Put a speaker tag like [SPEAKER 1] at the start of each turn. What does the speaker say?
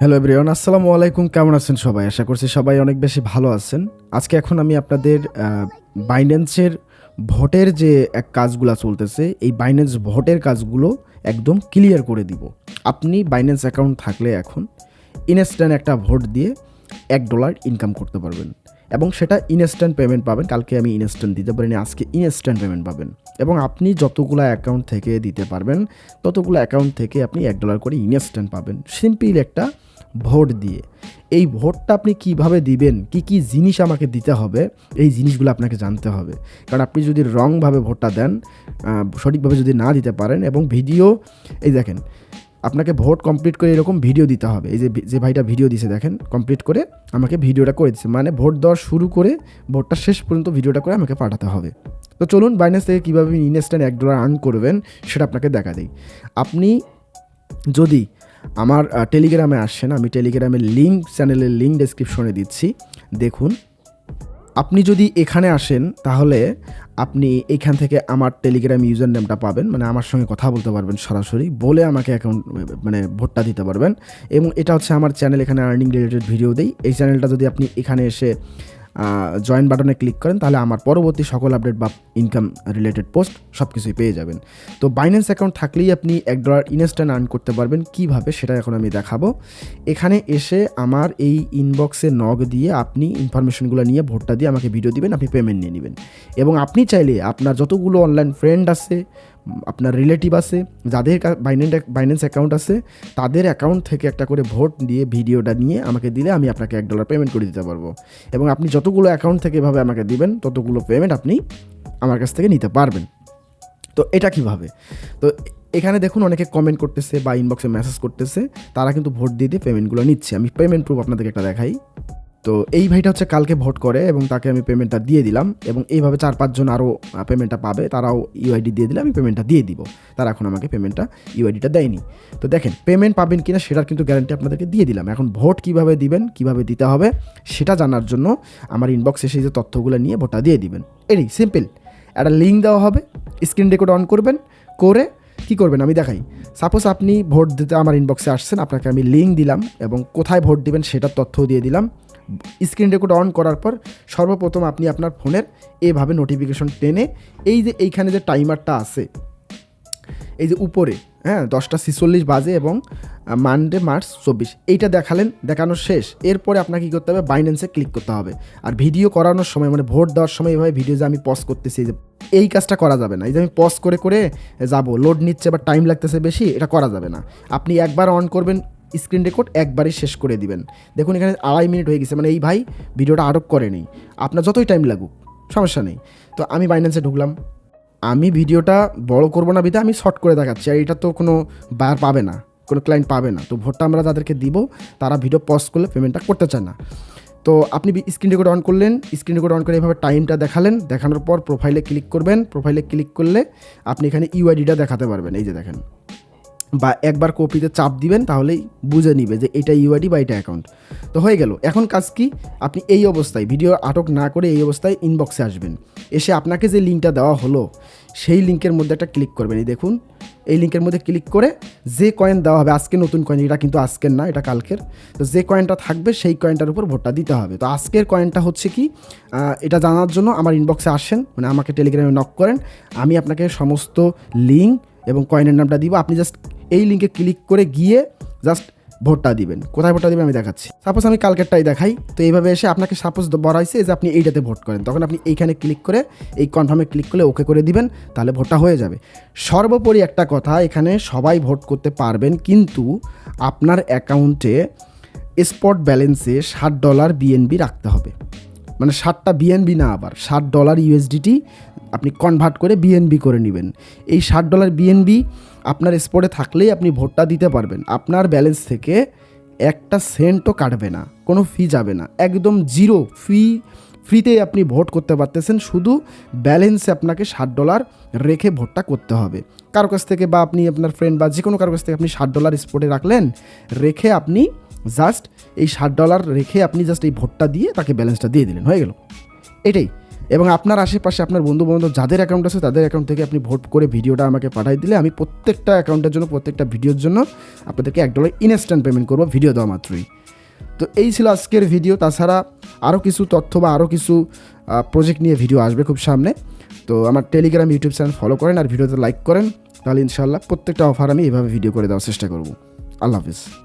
[SPEAKER 1] Hello everyone আসসালামু আলাইকুম কেমন আছেন সবাই? আশা করছি সবাই অনেক বেশি ভালো আছেন। আজকে এখন আমি আপনাদের বাইন্যান্সের ভোটের যে এক কাজগুলো চলতেছে, এই বাইন্যান্স ভোটের কাজগুলো একদম ক্লিয়ার করে দিব। আপনি বাইন্যান্স অ্যাকাউন্ট থাকলে এখন ইনস্ট্যান্ট একটা ভোট দিয়ে এক ডলার ইনকাম করতে পারবেন। এবং সেটা ইনস্ট্যান্ট পেমেন্ট পাবেন। কালকে আমি ইনস্ট্যান্ট দিতে পারিনি আজকে ইনস্ট্যান্ট পেমেন্ট পাবেন। এবং আপনি যতগুলো অ্যাকাউন্ট থেকে দিতে পারবেন, ততগুলো অ্যাকাউন্ট থেকে আপনি এক ডলার করে ইনস্ট্যান্ট পাবেন। সিম্পল একটা ভোট দিয়ে। এই ভোটটা আপনি কীভাবে দিবেন, কি কি জিনিস আমাকে দিতে হবে, এই জিনিসগুলো আপনাকে জানতে হবে। কারণ আপনি যদি রংভাবে ভোটটা দেন সঠিকভাবে যদি না দিতে পারেন এবং ভিডিও এই দেখেন আপনাকে ভোট কমপ্লিট করে এরকম ভিডিও দিতে হবে। এই যে ভাইটা ভিডিও দিছে দেখেন কমপ্লিট করে আমাকে ভিডিওটা করে দিচ্ছে মানে ভোট দেওয়া শুরু করে ভোটটা শেষ পর্যন্ত ভিডিওটা করে আমাকে পাঠাতে হবে। তো চলুন বাইন্যান্স থেকে কীভাবে ইনস্ট্যান্ট এক ডলার আর্ন করবেন সেটা আপনাকে দেখা দিই। আপনি যদি আমার টেলিগ্রামে আসছেন আমি টেলিগ্রামের লিঙ্ক চ্যানেলের লিঙ্ক ডেসক্রিপশনে দিচ্ছি। দেখুন আপনি যদি এখানে আসেন, তাহলে আপনি এখান থেকে আমার টেলিগ্রাম ইউজার নেমটা পাবেন মানে আমার সঙ্গে কথা বলতে পারবেন সরাসরি, বলে আমাকে অ্যাকাউন্ট মানে ভোটটা দিতে পারবেন। এবং এটা হচ্ছে আমার চ্যানেল এখানে আর্নিং রিলেটেড ভিডিও দেই। এই চ্যানেলটা যদি আপনি এখানে এসে জয়েন বাটনে ক্লিক করেন, তাহলে আমার পরবর্তী সকল আপডেট বা ইনকাম রিলেটেড পোস্ট সব কিছুই পেয়ে যাবেন। তো বাইন্যান্স অ্যাকাউন্ট থাকলেই আপনি এক ডলার ইনস্ট্যান্ট আর্ন করতে পারবেন। কীভাবে সেটা এখন আমি দেখাবো। এখানে এসে আমার এই ইনবক্সে নগ দিয়ে আপনি ইনফরমেশনগুলো নিয়ে ভোটটা দিয়ে আমাকে ভিডিও দিবেন, আপনি পেমেন্ট নিয়ে নেবেন। এবং আপনি চাইলে আপনার যতগুলো অনলাইন ফ্রেন্ড আছে আপনার রিলেটিভ আছে, যাদের বাইন্যান্স বাইন্যান্স অ্যাকাউন্ট আছে, তাদের অ্যাকাউন্ট থেকে একটা করে ভোট দিয়ে ভিডিওটা নিয়ে আমাকে দিলে আমি আপনাকে এক ডলার পেমেন্ট করে দিতে পারব। এবং আপনি যতগুলো অ্যাকাউন্ট থেকে এভাবে আমাকে দিবেন, ততগুলো পেমেন্ট আপনি আমার কাছ থেকে নিতে পারবেন। তো এটা কীভাবে? তো এখানে দেখুন অনেকে কমেন্ট করতেছে বা ইনবক্সে মেসেজ করতেছে, তারা কিন্তু ভোট দিয়ে দিয়ে পেমেন্টগুলো নিচ্ছে। আমি পেমেন্ট প্রুফ আপনাদেরকে একটা দেখাই। তো এই ভাইটা হচ্ছে কালকে ভোট করে এবং তাকে আমি পেমেন্টটা দিয়ে দিলাম এবং এইভাবে চার পাঁচজন আরও পেমেন্টটা পাবে, তারাও ইউআইডি দিয়ে দিলে আমি পেমেন্টটা দিয়ে দিব। তারা এখন আমাকে পেমেন্টটা ইউআইডিটা দেয়নি। তো দেখেন পেমেন্ট পাবেন কিনা সেটার কিন্তু গ্যারান্টি আপনাদেরকে দিয়ে দিলাম। এখন ভোট কীভাবে দিবেন, কীভাবে দিতে হবে, সেটা জানার জন্য আমার ইনবক্সে সেই যে তথ্যগুলো নিয়ে ভোটটা দিয়ে দিবেন। এটাই সিম্পল একটা লিঙ্ক দেওয়া হবে স্ক্রিন রেকর্ড অন করবেন, করে কি করবেন? আমি দেখাই। সাপোজ আপনি ভোট দিতে আমার ইনবক্সে আসছেন, আপনাকে আমি লিঙ্ক দিলাম এবং কোথায় ভোট দিবেন সেটার তথ্য দিয়ে দিলাম। স্ক্রিন রেকর্ড অন করার পর সর্বপ্রথম আপনি আপনার ফোনের এভাবে নোটিফিকেশন টেনে, এই যে এইখানে যে টাইমারটা আছে, এই যে উপরে হ্যাঁ দশটা ছিচল্লিশ বাজে এবং মানডে মার্চ চব্বিশ। এইটা দেখালেন দেখানো শেষ। এরপরে আপনাকে কী করতে হবে? বাইন্যান্সে ক্লিক করতে হবে। আর ভিডিও করানোর সময় মানে ভোট দেওয়ার সময় এভাবে ভিডিও যে আমি পজ করতেছি, এই কাজটা করা যাবে না। এই যে আমি পজ করে করে যাব। লোড নিচ্ছে বা টাইম লাগতেছে বেশি, এটা করা যাবে না। আপনি একবার অন করবেন স্ক্রিন রেকর্ড একবারই শেষ করে দিবেন। দেখুন, এখানে আড়াই মিনিট হয়ে গেছে। মানে এই ভাই ভিডিওটা আরোপ করেনি। আপনার যতই টাইম লাগুক, সমস্যা নেই। তো আমি বাইন্যান্সে ঢুকলাম। আমি ভিডিওটা বড় করব না বিধে আমি শর্ট করে দেখাচ্ছি, আর এটা তো কোনো বায়ার পাবে না, কোনো ক্লায়েন্ট পাবে না। তো ভোটটা আমরা তাদেরকে দিব, তারা ভিডিও পজ করলে পেমেন্টটা করতে চায় না। তো আপনি স্ক্রিন রেকর্ড অন করলেন স্ক্রিন রেকর্ড অন করে এভাবে টাইমটা দেখালেন, দেখানোর পর প্রোফাইলে ক্লিক করবেন প্রোফাইলে ক্লিক করলে আপনি এখানে ইউআইডিটা দেখাতে পারবেন, এই যে দেখেন। বা একবার কপিতে চাপ দিবেন, তাহলেই বুঝে নিবে যে এটা ইউআইডি বা এটা অ্যাকাউন্ট তো হয়ে গেল, এখন কাজ কি? আপনি এই অবস্থায় ভিডিও আটক না করে এই অবস্থায় ইনবক্সে আসবেন। এসে আপনাকে যে লিঙ্কটা দেওয়া হলো, সেই লিঙ্কের মধ্যে একটা ক্লিক করবেন। এই দেখুন, এই লিঙ্কের মধ্যে ক্লিক করে যে কয়েন দেওয়া হবে, আজকে নতুন কয়েন এটা কিন্তু আজকের না, এটা কালকের। তো যে কয়েনটা থাকবে, সেই কয়েনটার উপর ভোটটা দিতে হবে। তো আজকের কয়েনটা হচ্ছে কি? এটা জানার জন্য আমার ইনবক্সে আসেন মানে আমাকে টেলিগ্রামে নক করেন। আমি আপনাকে সমস্ত লিঙ্ক এবং কয়েনের নামটা দিব। আপনি জাস্ট এই লিঙ্কে ক্লিক করে গিয়ে জাস্ট ভোটটা দিবেন। কোথায় ভোটটা দিবেন আমি দেখাচ্ছি। সাপোজ আমি কালকেরটাই দেখাই, তো এইভাবে এসে আপনাকে সাপোজ বলা হয়েছে যে আপনি এইটাতে ভোট করেন। তখন আপনি এইখানে ক্লিক করে, এই কনফার্মে ক্লিক করলে ওকে করে দিবেন, তাহলে ভোটটা হয়ে যাবে। সর্বোপরি একটা কথা, এখানে সবাই ভোট করতে পারবেন, কিন্তু আপনার অ্যাকাউন্টে স্পট ব্যালেন্সে ষাট ডলার বিএনবি রাখতে হবে। মানে ষাটটা বিএনবি না আবার, ষাট ডলার ইউএসডিটি আপনি কনভার্ট করে বিএনবি করে নেবেন। এই ষাট ডলার বিএনবি আপনার স্পটে থাকলেই আপনি ভোটটা দিতে পারবেন। আপনার ব্যালেন্স থেকে একটা সেন্টও কাটবে না, কোনো ফি যাবে না। একদম জিরো ফি ফ্রিতে আপনি ভোট করতে পারতেছেন, শুধু ব্যালেন্সে আপনাকে ষাট ডলার রেখে ভোটটা করতে হবে। কারও কাছ থেকে বা আপনি আপনার ফ্রেন্ড বা যে কোনো কারও কাছ থেকে আপনি ষাট ডলার স্পটে রাখলেন, রেখে আপনি জাস্ট এই ষাট ডলার রেখে আপনি জাস্ট এই ভোটটা দিয়ে তাকে ব্যালেন্সটা দিয়ে দিলেন, হয়ে গেল। এটাই। এবং আপনার আশেপাশে আপনার বন্ধু বান্ধব যাদের অ্যাকাউন্ট আছে তাদের অ্যাকাউন্ট থেকে আপনি ভোট করে ভিডিওটা আমাকে পাঠিয়ে দিলে আমি প্রত্যেকটা অ্যাকাউন্টের জন্য, প্রত্যেকটা ভিডিওর জন্য আপনাদেরকে এক ডলার ইনস্ট্যান্ট পেমেন্ট করব ভিডিও দেওয়া মাত্রই। তো এই ছিল আজকের ভিডিও তাছাড়া আরও কিছু তথ্য বা আরও কিছু প্রজেক্ট নিয়ে ভিডিও আসবে খুব সামনে। তো আমার টেলিগ্রাম ইউটিউব চ্যানেল ফলো করেন আর ভিডিওতে লাইক করেন। তাহলে ইনশাল্লাহ প্রত্যেকটা অফার আমি এভাবে ভিডিও করে দেওয়ার চেষ্টা করব। আল্লাহ হাফিজ।